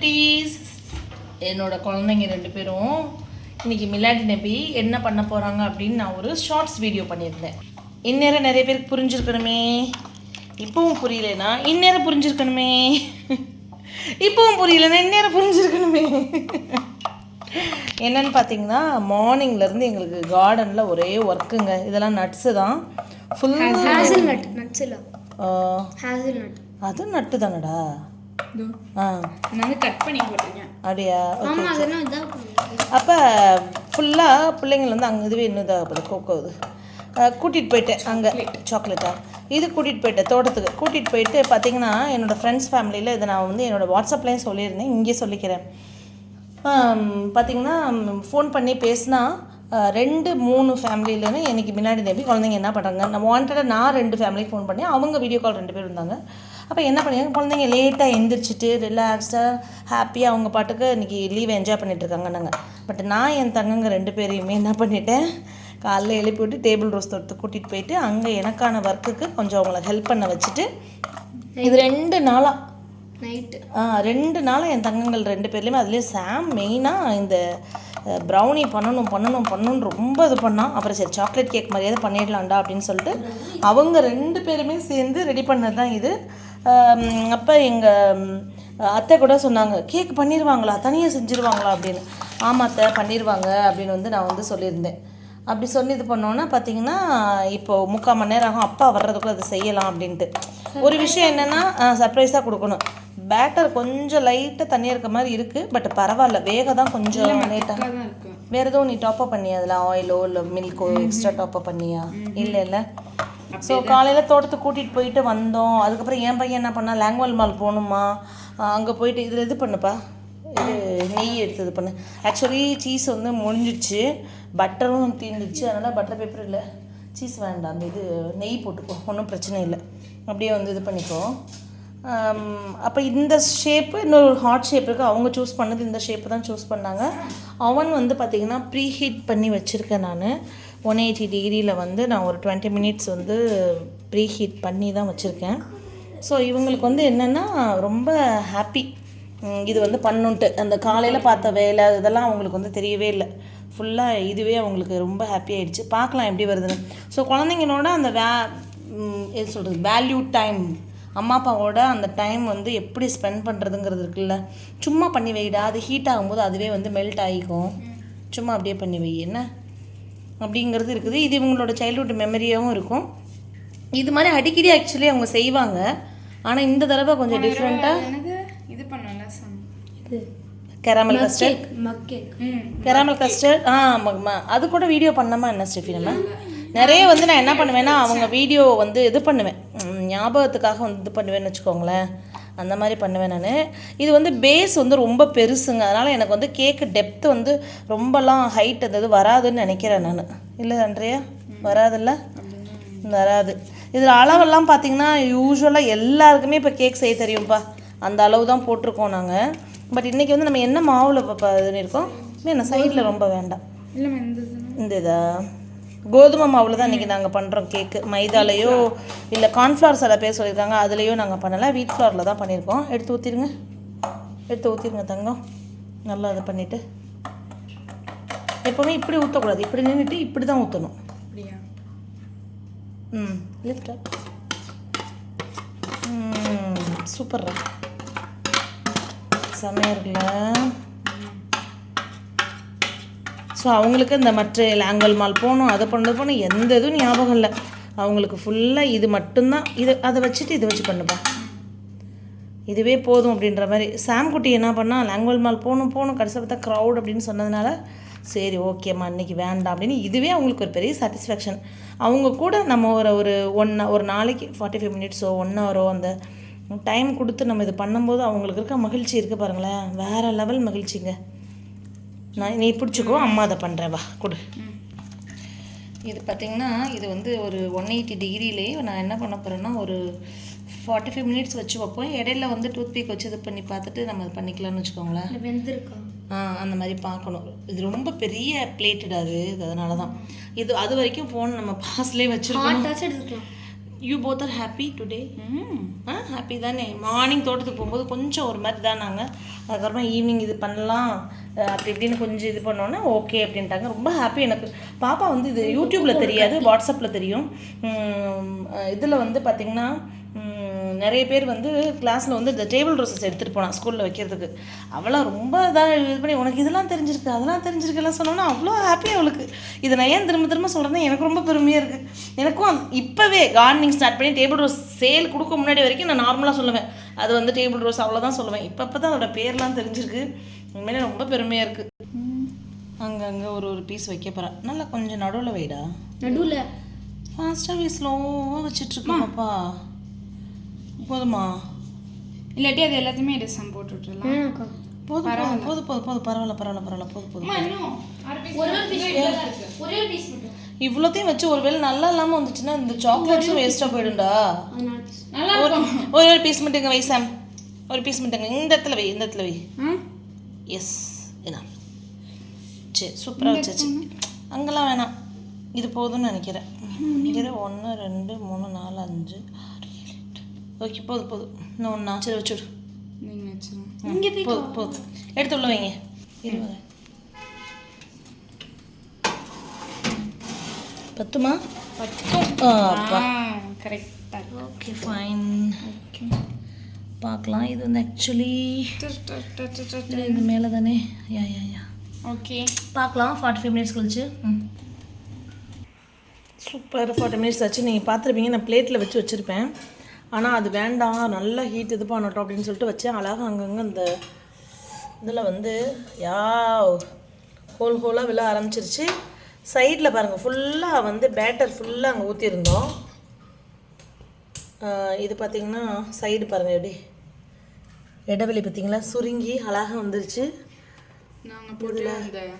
குட்டீஸ் என்னோட குழந்தைங்க ரெண்டு பேரும். இன்னைக்கு மிலாடி நபி என்ன பண்ண போகிறாங்க அப்படின்னு நான் ஒரு ஷார்ட்ஸ் வீடியோ பண்ணியிருந்தேன். இந்நேரம் நிறைய பேருக்கு புரிஞ்சிருக்கணுமே. இப்போவும் புரியலனா இந்நேரம் புரிஞ்சிருக்கணுமே. இப்போவும் புரியலனா இந்நேரம் புரிஞ்சிருக்கணுமே. என்னன்னு பார்த்தீங்கன்னா மார்னிங்லேருந்து எங்களுக்கு கார்டனில் ஒரே ஒர்க்குங்க இதெல்லாம் நட்ஸு தான். ஃபுல் ஹேசல் நட் நட்ஸ் இல்லை ஹேசல் நட் அது நட்டு தானடா? ஆ. நான் வந்து கட் பண்ணி போட்டிருக்கேன். அப்படியா? ஓகே அப்போ ஃபுல்லாக பிள்ளைங்கள் வந்து அங்கே இதுவே இன்னும் இதாக கோக்கோ இது கூட்டிகிட்டு போயிட்டேன் அங்கே சாக்லேட்டா இது கூட்டிகிட்டு போயிட்டேன் தோட்டத்துக்கு கூட்டிகிட்டு போயிட்டு பார்த்தீங்கன்னா என்னோடய ஃப்ரெண்ட்ஸ் ஃபேமிலியில் இதை நான் வந்து என்னோடய வாட்ஸ்அப்லேயும் சொல்லியிருந்தேன் இங்கே சொல்லிக்கிறேன். பார்த்தீங்கன்னா ஃபோன் பண்ணி பேசினா ரெண்டு மூணு ஃபேமிலியிலேருந்து எனக்கு முன்னாடி நம்பி குழந்தைங்க என்ன பண்ணுறாங்க நான் வாண்டடாக நான் ரெண்டு ஃபேமிலிக்கு ஃபோன் பண்ணி அவங்க வீடியோ கால் ரெண்டு பேர் இருந்தாங்க. அப்போ என்ன பண்ணாங்க குழந்தைங்க லேட்டாக எந்திரிச்சிட்டு ரிலாக்ஸ்டாக ஹாப்பியாக அவங்க பாட்டுக்கு இன்றைக்கி லீவை என்ஜாய் பண்ணிட்டு இருக்காங்கன்னாங்க. பட் நான் என் தங்கங்க ரெண்டு பேரையுமே என்ன பண்ணிட்டேன் காலைல எழுப்பி விட்டு டேபிள் ரோஸ் தொட்டு கூட்டிகிட்டு போயிட்டு அங்கே எனக்கான ஒர்க்குக்கு கொஞ்சம் அவங்கள ஹெல்ப் பண்ண வச்சுட்டு இது ரெண்டு நாளாக நைட்டு ஆ ரெண்டு நாளாக என் தங்கங்கள் ரெண்டு பேர்லேயுமே அதுலேயும் சாம் மெயினாக இந்த ப்ரௌனி பண்ணணும் பண்ணணும் பண்ணணும்னு ரொம்ப இது பண்ணான் அப்புறம் சரி சாக்லேட் கேக் மாதிரியாவது பண்ணிடலாம்டா அப்படின்னு சொல்லிட்டு அவங்க ரெண்டு பேருமே சேர்ந்து ரெடி பண்ணது தான் இது அப்போ எங்கள் அத்தை கூட சொன்னாங்க கேக் பண்ணிடுவாங்களா தனியாக செஞ்சுருவாங்களா? அப்படின்னு. ஆமாம் அத்தை பண்ணிடுவாங்க அப்படின்னு வந்து நான் வந்து சொல்லியிருந்தேன். அப்படி சொல்லி இது பண்ணோன்னா பார்த்தீங்கன்னா இப்போ முக்கால் மணி நேரம் ஆகும். அப்பா வர்றதுக்குள்ள அதை செய்யலாம் அப்படின்ட்டு. ஒரு விஷயம் என்னென்னா சர்ப்ரைஸாக கொடுக்கணும். பேட்டர் கொஞ்சம் லைட்டாக தண்ணியாக இருக்க மாதிரி இருக்குது பட் பரவாயில்ல வேக தான் கொஞ்சம் லேட்டாக வேறு எதுவும் நீ டாப்அப் பண்ணியா? அதில் ஆயிலோ இல்லை மில்கோ எக்ஸ்ட்ரா டாப்அப் பண்ணியா? இல்லை இல்லை. ஸோ காலையில் தோட்டத்துக்கு கூட்டிகிட்டு போயிட்டு வந்தோம். அதுக்கப்புறம் என் பையன் என்ன பண்ணா லேங்குவல் மால் போகணுமா? அங்கே போயிட்டு இதில் இது பண்ணுப்பா. இது நெய் எடுத்து இது பண்ணு. ஆக்சுவலி சீஸ் வந்து முடிஞ்சிடுச்சு பட்டரும் தீர்ந்துச்சு அதனால் பட்டர் பேப்பர் இல்லை. சீஸ் வேண்டாம். அந்த இது நெய் போட்டுக்கோ. ஒன்றும் பிரச்சனை இல்லை. அப்படியே வந்து இது பண்ணிக்கோ. Um, அப்போ இந்த ஷேப்பு இன்னொரு ஹாட் ஷேப் இருக்குது அவங்க சூஸ் பண்ணது இந்த ஷேப்பு தான் சூஸ் பண்ணாங்க. அவன் வந்து பார்த்திங்கன்னா ப்ரீ ஹீட் பண்ணி வச்சுருக்கேன் நான். ஒன் எயிட்டி டிகிரியில் வந்து நான் ஒரு டுவெண்ட்டி மினிட்ஸ் வந்து ப்ரீ ஹீட் பண்ணி தான் வச்சுருக்கேன். ஸோ இவங்களுக்கு வந்து என்னென்னா ரொம்ப ஹாப்பி இது வந்து பண்ணுன்ட்டு. அந்த காலையில் பார்த்த வேலை இதெல்லாம் அவங்களுக்கு வந்து தெரியவே இல்லை. ஃபுல்லாக இதுவே அவங்களுக்கு ரொம்ப ஹாப்பி ஆயிடுச்சு. பார்க்கலாம் எப்படி வருதுன்னு. ஸோ குழந்தைங்களோட அந்த வே எது சொல்கிறது வேல்யூ டைம் அம்மா அப்பாவோட அந்த டைம் வந்து எப்படி ஸ்பெண்ட் பண்ணுறதுங்கிறது இருக்குல்ல. சும்மா பண்ணி வைடா அது ஹீட் ஆகும்போது அதுவே வந்து மெல்ட் ஆகிக்கும் சும்மா அப்படியே பண்ணி வை என்ன? அப்படிங்கிறது இருக்குது. இது இவங்களோட சைல்ட்ஹுட் மெமரியாகவும் இருக்கும். இது மாதிரி அடிக்கடி ஆக்சுவலி அவங்க செய்வாங்க. ஆனால் இந்த தடவை கொஞ்சம் டிஃப்ரெண்ட்டாக இது பண்ணல இது. கெராமல் கஸ்டர்ட் கெராமல் கஸ்டர்ட் ஆ அது கூட வீடியோ பண்ணாமா என்ன ஸ்டெஃபி நம்ம? நிறைய வந்து நான் என்ன பண்ணுவேன்னா அவங்க வீடியோ வந்து இது பண்ணுவேன். ஞாபகத்துக்காக வந்து இது பண்ணுவேன்னு வச்சுக்கோங்களேன். அந்த மாதிரி பண்ணுவேன் நான். இது வந்து பேஸ் வந்து ரொம்ப பெருசுங்க. அதனால் எனக்கு வந்து கேக்கு டெப்த் வந்து ரொம்பலாம் ஹைட் அந்த இது வராதுன்னு நினைக்கிறேன் நான். இல்லை அன்றையா வராதுல்ல? வராது. இதில் அளவெல்லாம் பார்த்தீங்கன்னா யூஸ்வலாக எல்லாருக்குமே இப்போ கேக் செய்ய தெரியும்ப்பா அந்த அளவு தான் போட்டிருக்கோம் நாங்கள் பட் இன்றைக்கி வந்து நம்ம என்ன மாவில் இப்போ இருக்கோம் என்ன சைடில் ரொம்ப வேண்டாம். இந்த இதா? கோதுமை மாவில் தான் இன்றைக்கி நாங்கள் பண்ணுறோம் கேக்கு மைதாலையோ இல்லை கார்ன்ஃப்ளவர் சில பேர் சொல்லியிருக்காங்க அதுலேயோ நாங்கள் பண்ணலை. வீட் ஃப்ளவரில் தான் பண்ணியிருக்கோம். எடுத்து ஊற்றிருங்க எடுத்து ஊற்றிருங்க தங்கம். நல்லா அதை பண்ணிவிட்டு எப்போவுமே இப்படி ஊற்றக்கூடாது இப்படி நின்றுட்டு இப்படி தான் ஊற்றணும் ம். லிஃப்ட் ம். சூப்பர்ரா. செம்மையாக இருக்குல்ல? ஸோ அவங்களுக்கு இந்த மற்ற லேங்குவல் மால் போகணும் அதை பண்ணது போகணும் எந்த இதுவும் ஞாபகம் இல்லை. அவங்களுக்கு ஃபுல்லாக இது மட்டும்தான். இது அதை வச்சுட்டு இதை வச்சு பண்ணுப்பா. இதுவே போதும் அப்படின்ற மாதிரி. சாம் குட்டி என்ன பண்ணால் லாங்குவல் மால் போகணும் போகணும் கடைசி பார்த்தா க்ரௌட் அப்படின்னு சொன்னதுனால சரி ஓகேம்மா இன்னைக்கு வேண்டாம் அப்படின்னு இதுவே அவங்களுக்கு ஒரு பெரிய சாட்டிஸ்ஃபேக்ஷன் அவங்க கூட நம்ம ஒரு ஒரு ஒன் ஒரு நாளைக்கு ஃபார்ட்டி ஃபைவ் மினிட்ஸோ ஒன் ஹவரோ அந்த டைம் கொடுத்து நம்ம இது பண்ணும்போது அவங்களுக்கு இருக்க மகிழ்ச்சி இருக்குது பாருங்களேன். வேறு லெவல் மகிழ்ச்சிங்க. நான் நீ பிடிச்சிக்கோ அம்மா அதை பண்ணுறேன் வா கொடு. இது பார்த்திங்கன்னா இது வந்து ஒரு ஒன் எயிட்டி டிகிரிலே நான் என்ன பண்ண போகிறேன்னா ஒரு ஃபார்ட்டி ஃபைவ் மினிட்ஸ் வச்சு வைப்போம். இடையில வந்து டூத் பிக் வச்சு இது பண்ணி பார்த்துட்டு நம்ம இது பண்ணிக்கலாம்னு வச்சுக்கோங்களேன். இந்த வெந்திருக்கா? ஆ அந்த மாதிரி பார்க்கணும். இது ரொம்ப பெரிய பிளேட்டட் அது அதனால தான் இது அது வரைக்கும் ஃபோன் நம்ம பாஸ்லேயே வச்சுருக்கோம் you both are happy today hmm ah happy தானே. மார்னிங் தோட்டத்துக்கு போகும்போது கொஞ்சம் ஒரு மாதிரி தான் நாங்கள் அதுக்கப்புறமா ஈவினிங் இது பண்ணலாம். அப்படி இப்படின்னு கொஞ்சம் இது பண்ணோன்னே ஓகே அப்படின்ட்டாங்க. ரொம்ப ஹாப்பி எனக்கு. பாப்பா வந்து இது யூடியூப்பில் தெரியாது வாட்ஸ்அப்பில் தெரியும். இதில் வந்து பார்த்திங்கன்னா நிறைய பேர் வந்து கிளாஸில் வந்து இந்த டேபிள் ரோசஸ் எடுத்துகிட்டு போனான் ஸ்கூலில் வைக்கிறதுக்கு. அவளாம் ரொம்ப இதாக இது பண்ணி உனக்கு இதெல்லாம் தெரிஞ்சிருக்கு அதெல்லாம் தெரிஞ்சிருக்குலாம் சொன்னோன்னா அவ்வளோ ஹாப்பி அவளுக்கு. இதை நான் ஏன் திரும்ப திரும்ப சொல்கிறேன்னா எனக்கு ரொம்ப பெருமையாக இருக்குது எனக்கும் இப்போவே கார்டனிங் ஸ்டார்ட் பண்ணி டேபிள் ரோஸ் சேல் கொடுக்க முன்னாடி வரைக்கும் நான் நார்மலாக சொல்லுவேன். அது வந்து டேபிள் ரோஸ் அவ்வளோதான் சொல்லுவேன். இப்போ இப்போ தான் அதோட பேர்லாம் தெரிஞ்சிருக்கு. உண்மையிலே ரொம்ப பெருமையாக இருக்குது அங்கங்கே ஒரு ஒரு பீஸ் வைக்க போகிறேன் நல்லா கொஞ்சம் நடுவில் வைடா. நடுவில். ஃபாஸ்ட்டாகவே ஸ்லோவாக வச்சிட்ருக்கோம்ப்பா போதுமா? இல்லாட்டி அது எல்லாத்தையுமே எடுத்து போட்டு விட்டுறலாம். போதும் போதும் போதும் போதும் போதும் பரவாயில்ல பரவாயில்ல பரவாயில்ல போதும் போதும் அம்மா இன்னும் அரை piece ஒரே ஒரு தான் பீஸ் இருக்கு. ஒரே ஒரு பீஸ் மட்டும். இவ்வளோத்தையும் வச்சு ஒருவேளை நல்லா இல்லாமல் வந்துச்சுன்னா இந்த சாக்லேட்ஸும் வேஸ்ட்டாக போயிடும்டா. ஒரு ஒரு ஒரு பீஸ் மட்டும் இங்கே வை சாம் ஒரு பீஸ் மட்டும் இங்க. இந்த இடத்துல வை இந்த இடத்துல வை? எஸ் என்ன சரி சூப்பராக வச்சாச்சு. அங்கெல்லாம் வேணாம். இது போதும்னு நினைக்கிறேன். இது ஒன்று ரெண்டு மூணு நாலு அஞ்சு ஓகே போதும் போதும் இன்னும் ஒன்றா சரி வச்சுடு நீங்க வச்சிருங்க. ம், போதும் போதும் எடுத்து உள்ள வைங்க. இருபது பத்துமா? பத்தும். கரெக்டாக ஓகே ஃபைன். ஓகே. பார்க்கலாம் இது வந்து ஆக்சுவலி இது மேலே தானே யா யா யா. ஓகே. பார்க்கலாம் ஃபார்ட்டி ஃபைவ் மினிட்ஸ் கழிச்சு சூப்பர். ஃபார்ட்டி மினிட்ஸ் ஆச்சு. நீங்கள் பார்த்துருப்பீங்க. நான் பிளேட்டில் வச்சு வச்சுருப்பேன். ஆனால் அது வேண்டாம் நல்லா ஹீட் இது பண்ணட்டும் அப்படின்னு சொல்லிட்டு வச்சேன். அழகாக அங்கங்கே இந்த இதில் வந்து யா ஹோல் ஹோலாக விழ ஆரம்பிச்சிருச்சு. சைடில் பாருங்கள் ஃபுல்லாக வந்து பேட்டர் ஃபுல்லாக அங்கே ஊற்றிருந்தோம் இது பார்த்திங்கன்னா சைடு பாருங்கள் எப்படி. இடைவெளி பார்த்தீங்களா சுருங்கி அழகாக வந்துருச்சு. நாங்கள்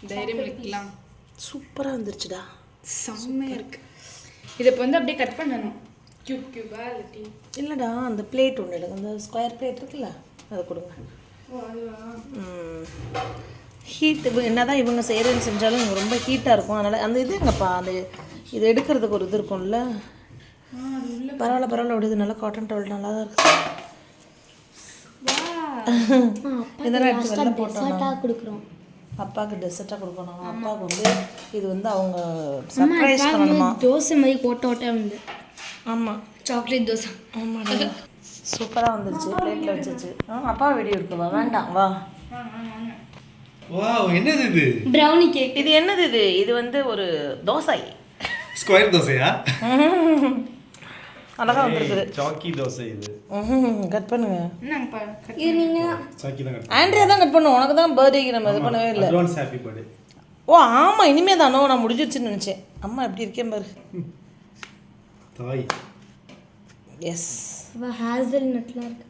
அந்த மில்க்லாம் சூப்பராக வந்துருச்சுடா. செம்மையாக இருக்கு. இதை இப்போ வந்து அப்படியே கட் பண்ணணும். கியூப் கியூபா இல்லாட்டி இல்லைடா அந்த பிளேட் ஒன்று எடுங்க அந்த ஸ்கொயர் பிளேட் இருக்குல்ல அதை கொடுங்க. ஹீட் என்னதான் இவங்க செய்கிறேன்னு செஞ்சாலும் இவங்க ரொம்ப ஹீட்டாக இருக்கும். அதனால் அந்த இது எங்கப்பா? அந்த இது எடுக்கிறதுக்கு ஒரு இது இருக்கும்ல. ஆ அது உள்ள பரவாயில்ல பரவாயில்ல விடுது நல்லா காட்டன் டவல் நல்லா தான் இருக்குது இதெல்லாம் எடுத்து வெளில போட்டோம் டெசர்ட்டாக கொடுக்குறோம். அப்பாவுக்கு டெசர்ட்டாக கொடுக்கணும். அப்பாவுக்கு வந்து இது வந்து அவங்க சர்ப்ரைஸ் பண்ணணுமா? தோசை மாதிரி கோட்டை ஓட்டை வந்து. ஆமாம் சாக்லேட் தோசை. ஆமாடா. சூப்பராக வந்துருச்சு. பிளேட்டில் வச்சுச்சு ஆ அப்பா வீடியோ எடுக்கவா வேண்டாம். வா. வாவ் என்னது இது? ப்ரௌனி கேக் இது என்னது இது? இது வந்து ஒரு தோசை. ஸ்கொயர் தோசையா? அழகா வந்திருக்குது. சாக்கி தோசை இது. கட் பண்ணுங்க. கட் இது நீங்கள் சாக்கி தான் ஆண்ட்ரியா தான் கட் பண்ணும். உனக்கு தான் பர்த்டேக்கு நம்ம இது பண்ணவே இல்லை. அட்வான்ஸ் ஹாப்பி பர்த்டே ஓ ஆமாம் இனிமே தானோ? நான் முடிஞ்சிருச்சுன்னு நினச்சேன். அம்மா எப்படி இருக்கேன் பாரு. தாய். எஸ் ஹேசல் நட்லாம் இருக்கு.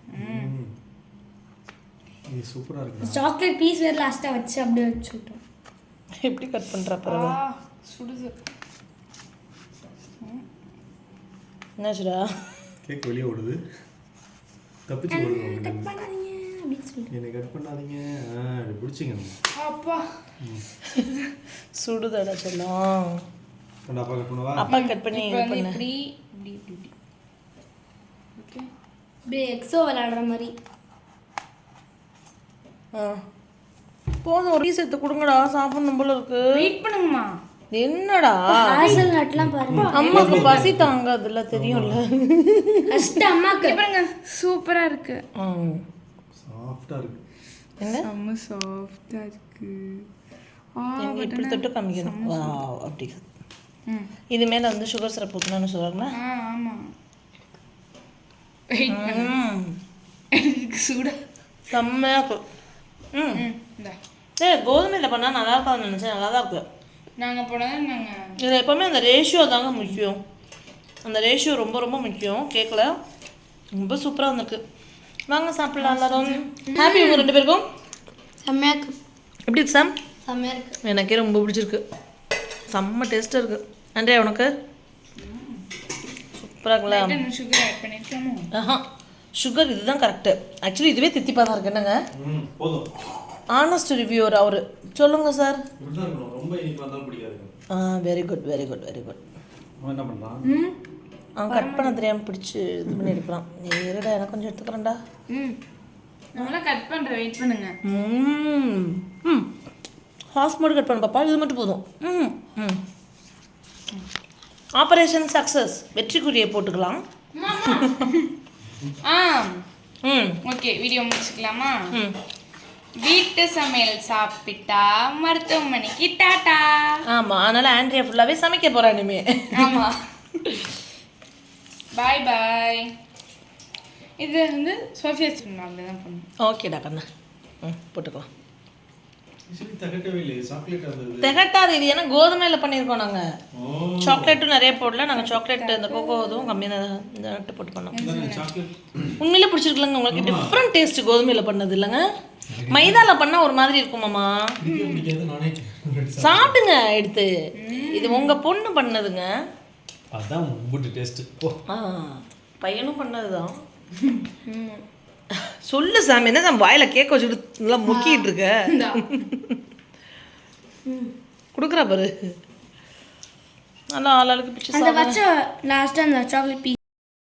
இது சூப்பரா இருக்கு. சாக்லேட் பீஸ் வேறு லாஸ்ட்டாக வச்சு அப்படியே வச்சு விட்டோம். எப்படி கட் பண்ணுற ஆ சுடுது. என்னாச்சுடா? கேக் வெளியே ஓடுது. தப்பிச்சு என்னை கட் பண்ணாதீங்க. பிடிச்சிங்க அப்பா. சுடுதடா செல்லம் அப்பா கட் பண்ணவா? அப்பா கட் பண்ணி இது பண்ணு. இப்படி இப்படி இப்படி ஓகே எக்ஸோ விளையாடுற மாதிரி. ஆ. போதும் ஒரு எடுத்து கொடுங்கடா. சாப்பிடணும் போல இருக்கு. வெயிட் பண்ணுங்கம்மா. என்னடா? ஹேசல் நட்லாம் பாருங்க. அம்மாக்கு பசி தாங்காதுல்ல தெரியும்ல. ஃபஸ்ட்டு அம்மாக்கு. பாருங்க சூப்பராக இருக்கு. ம். சாஃப்டா இருக்கு. என்ன? செம்ம சாஃப்டாக இருக்கு. இப்படி தொட்டு காமிக்கணும். வாவ் அப்படி. இது மேலே வந்து சுகர் சிரப் ஊற்றணும்னு சொல்கிறாங்களா ஆ ஆமாம் சூடா. செம்மையாக இருக்கும் ம். சரி கோதுமையில் பண்ணால் நல்லா இருக்காதுன்னு நினச்சேன். நல்லா தான் இருக்கு. நாங்கள் போனது நாங்கள் இதில் எப்போவுமே அந்த ரேஷியோ தாங்க முக்கியம். அந்த ரேஷியோ ரொம்ப ரொம்ப முக்கியம். கேக்கில். ரொம்ப சூப்பராக வந்திருக்கு வாங்க சாப்பிடலாம் எல்லாரும். ஹாப்பி உங்கள் ரெண்டு பேருக்கும்? செம்மையாக இருக்கு. எப்படி இருக்கு சாம்? செம்மையாக இருக்கு. எனக்கே ரொம்ப பிடிச்சிருக்கு. செம்ம டேஸ்ட்டாக இருக்குது நன்றியா உனக்கு? சூப்பராக இருக்குல்ல சுகர் ஆட் பண்ணிருக்கோமோ ஆஹா சுகர் இதுதான் கரெக்டு ஆக்சுவலி இதுவே தித்திப்பாக தான் இருக்கு. என்னங்க? ம் போதும். ஆனஸ்ட் ரிவ்யூவர் அவர். சொல்லுங்கள் sir ah very good very good very good அவன் கட் பண்ண தெரியாமல் பிடிச்சி இது பண்ணியிருக்கிறான் இருடா எனக்கு கொஞ்சம் எடுத்துக்கிறேன்டா. கட் பண்ணுற வெயிட் பண்ணுங்க. ம் ம். மட்டும் கட் பண்ண பாப்பா. இது மட்டும் போதும். ம் ம். ஆப்ரேஷன் சக்ஸஸ் வெற்றிக்குரியை போட்டுக்கலாம். ஆ. ம். ஓகே வீடியோ முடிச்சுக்கலாமா? ம். வீட்டு சமையல் சாப்பிட்டா மருத்துவமனைக்கு டாட்டா ஆமாம் அதனால் ஆண்ட்ரியா ஃபுல்லாகவே சமைக்க போகிறா இனிமே. ஆமா. பாய் பாய் இது வந்து சோஃபியா சொன்னாங்க தான் பண்ணும் ஓகேடா கண்ணா ம் போட்டுக்கலாம் சரி தகட்டவே இல்லையே சாக்லேட் அந்த திகட்டாது இது. ஏன்னா கோதுமையில் பண்ணியிருக்கோம் நாங்கள் சாக்லேட்டும் நிறைய போடல நாங்கள் சாக்லேட் இந்த கோகோ இதுவும் கம்மியாக இந்த நட்டு போட்டு பண்ணோம். உண்மையிலே பிடிச்சிருக்கலங்க உங்களுக்கு டிஃப்ரெண்ட் டேஸ்ட் கோதுமையில் பண்ணது இல்லைங்க? மைதாவில் பண்ணால் ஒரு மாதிரி இருக்குமாம்மா? சாப்பிடுங்க எடுத்து. இது உங்கள் பொண்ணு பண்ணதுங்க. அதான் உங்கள்கிட்ட பையனும் பண்ணது தான் சொல்லு சாமி என்ன சாமி வாயில கேக் வச்சுட்டு நல்லா முக்கிட்டு இருக்க? கொடுக்குறா பாரு. நல்லா ஆளாளுக்கு பிடிச்சி அந்த வச்ச லாஸ்ட்டாக அந்த சாக்லேட் பீஸ்